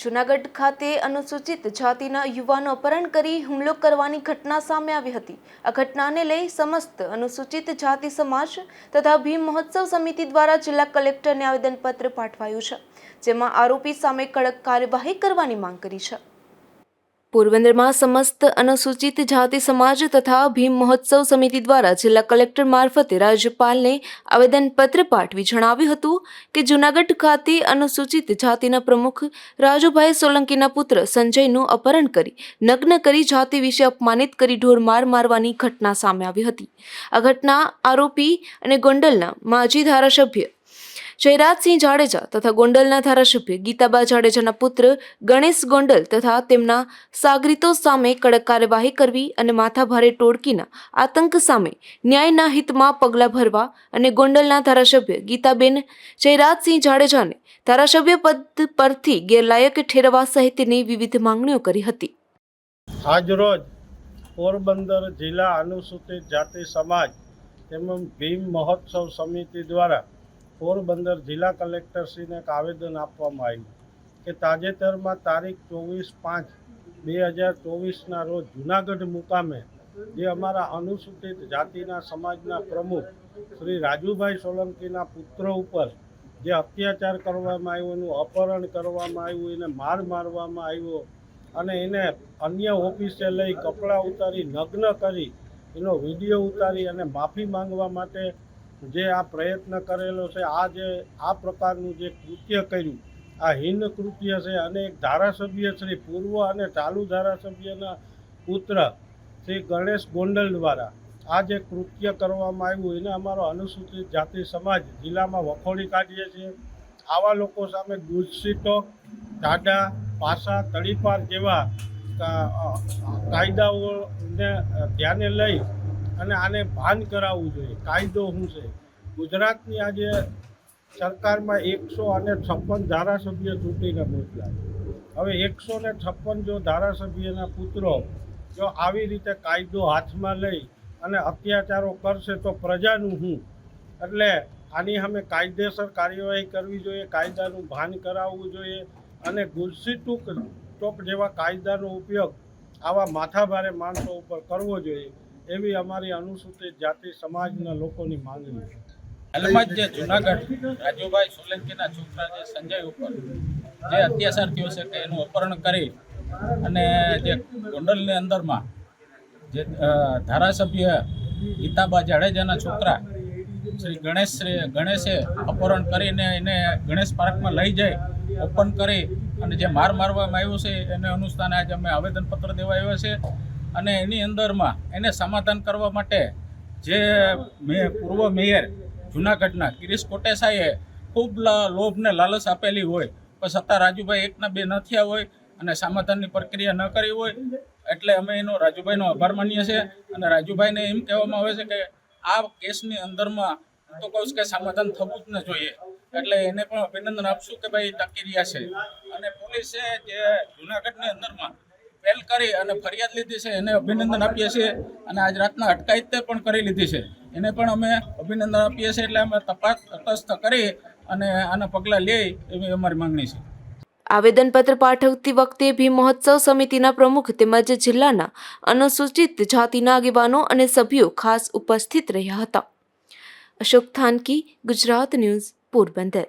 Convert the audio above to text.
જૂનાગઢ ખાતે અનુસૂચિત જાતિના યુવાનો અપહરણ કરી હુમલો કરવાની ઘટના સામે આવી હતી. આ ઘટનાને લઈ સમસ્ત અનુસૂચિત જાતિ સમાજ તથા ભીમ મહોત્સવ સમિતિ દ્વારા જિલ્લા કલેક્ટરને આવેદનપત્ર પાઠવાયું છે, જેમાં આરોપી સામે કડક કાર્યવાહી કરવાની માંગ કરી છે. પોરબંદરમાં સમસ્ત અનુસૂચિત જાતિ સમાજ તથા ભીમ મહોત્સવ સમિતિ દ્વારા જિલ્લા કલેક્ટર મારફતે રાજ્યપાલને આવેદનપત્ર પાઠવી જણાવ્યું હતું કે જૂનાગઢ ખાતે અનુસૂચિત જાતિના પ્રમુખ રાજુભાઈ સોલંકીના પુત્ર સંજયનું અપહરણ કરી, નગ્ન કરી જાતિ વિશે અપમાનિત કરી ઢોરમાર મારવાની ઘટના સામે આવી હતી. આ ઘટના આરોપી અને ગોંડલના માજી ધારાસભ્ય જયરાજસિંહ જાડેજા તથા ગોંડલના ધારાસભ્ય ગીતાબા જાડેજાના પુત્ર ગણેશ ગોંડલ તથા તેમના સાગરીતો સામે કડક કાર્યવાહી કરવી અને માથાભારે ટોળકીના આતંક સામે ન્યાયના હિતમાં પગલાં ભરવા અને ગોંડલના ધારાસભ્ય ગીતાબેન જયરાજસિંહ જાડેજાને ધારાસભ્ય પદ પરથી ગેરલાયક ઠેરવા સહિતની વિવિધ માંગણીઓ કરી હતી. આજરોજ પોરબંદર જિલ્લા અનુસૂચિત જાતિ સમાજ તેમજ ભીમ મહોત્સવ સમિતિ દ્વારા પોરબંદર જિલ્લા કલેક્ટરશ્રીને એક આવેદન આપવામાં આવ્યું કે તાજેતરમાં તારીખ ચોવીસ પાંચ બે હજાર ચોવીસના રોજ જૂનાગઢ મુકામે જે અમારા અનુસૂચિત જાતિના સમાજના પ્રમુખ શ્રી રાજુભાઈ સોલંકીના પુત્ર ઉપર જે અત્યાચાર કરવામાં આવ્યો, એનું અપહરણ કરવામાં આવ્યું, એને માર મારવામાં આવ્યો અને એને અન્ય ઓફિસે લઈ કપડાં ઉતારી, નગ્ન કરી, એનો વીડિયો ઉતારી અને માફી માંગવા માટે જે આ પ્રયત્ન કરેલો છે, આ જે, આ પ્રકારનું જે કૃત્ય કર્યું, આ હિન કૃત્ય છે અને એક ધારાસભ્ય શ્રી પૂર્વ અને ચાલુ ધારાસભ્યના પુત્ર શ્રી ગણેશ ગોંડલ દ્વારા આ જે કૃત્ય કરવામાં આવ્યું, એને અમારો અનુસૂચિત જાતિ સમાજ જિલ્લામાં વખોડી કાઢીએ છીએ. આવા લોકો સામે દૂષિતો ટાડા પાસા તળીપાર જેવા કાયદાઓને ધ્યાને લઈ અને આને ભાન કરાવવું જોઈએ. કાયદો શું છે? ગુજરાતની આજે સરકારમાં એકસો અને છપ્પન ધારાસભ્ય ચૂંટીને મોકલ્યા હવે એકસો ને છપ્પન જો ધારાસભ્યના પુત્રો જો આવી રીતે કાયદો હાથમાં લઈ અને અત્યાચારો કરશે તો પ્રજાનું શું? એટલે આની સામે કાયદેસર કાર્યવાહી કરવી જોઈએ, કાયદાનું ભાન કરાવવું જોઈએ અને ગુલસી ટૂંક ટોક જેવા કાયદાનો ઉપયોગ આવા માથાભારે માણસો ઉપર કરવો જોઈએ. એવી અમારી અનુસૂચિત જાતિ સમાજના લોકોની માંગણી છે. હાલમાં જ જુનાગઢ રાજુભાઈ સોલંકીના છોકરા જે સંજય ઉપર જે અત્યાચાર થયો છે કે એનું અપહરણ કરી અને જે ગોંડલની અંદરમાં જે ધારાસભ્ય ગીતાબા જાડેજાના છોકરા શ્રી ગણેશ ગણેશે અપહરણ કરીને એને ગણેશ પાર્કમાં લઈ જાય ઓપન કરી અને જે માર મારવામાં આવ્યો છે એને અનુષ્ઠાને આજે અમે આવેદનપત્ર દેવા આવ્યા છે. અને એની અંદરમાં એને સમાધાન કરવા માટે જે પૂર્વ મેયર જુનાગઢના કિરીશ કોટેસાએ ખૂબ લોભને લાલચ આપેલી હોય, પણ છતાં રાજુભાઈ એકના બે ન થયા હોય અને સમાધાનની પ્રક્રિયા ન કરી હોય, એટલે અમે એનો, રાજુભાઈનો આભાર માનીએ છીએ. અને રાજુભાઈને એમ કહેવામાં આવે છે કે આ કેસની અંદરમાં તો કહું કે સમાધાન થવું જ ન જોઈએ. એટલે એને પણ અભિનંદન આપશું કે ભાઈ ટકી રહ્યા છે. અને પોલીસે જે જુનાગઢની અંદરમાં પહેલ કરી અને ફરિયાદ લીધી છે, એને અભિનંદન આપીએ છીએ અને આજ રાતના અટકાયત પણ કરી લીધી છે. એને પણ અમે અભિનંદન આપીએ છીએ એટલે અમે તપાસ તટસ્થ કરી અને આના પગલાં લે એવી અમારી માંગણી છે. આવેદનપત્ર પાઠવતી વખતે ભીમ મહોત્સવ સમિતિના પ્રમુખ તેમજ જિલ્લાના અનુસૂચિત જાતિના આગેવાનો અને સભ્યો ખાસ ઉપસ્થિત રહ્યા હતા. અશોક થાનકી, ગુજરાત ન્યૂઝ પોરબંદર.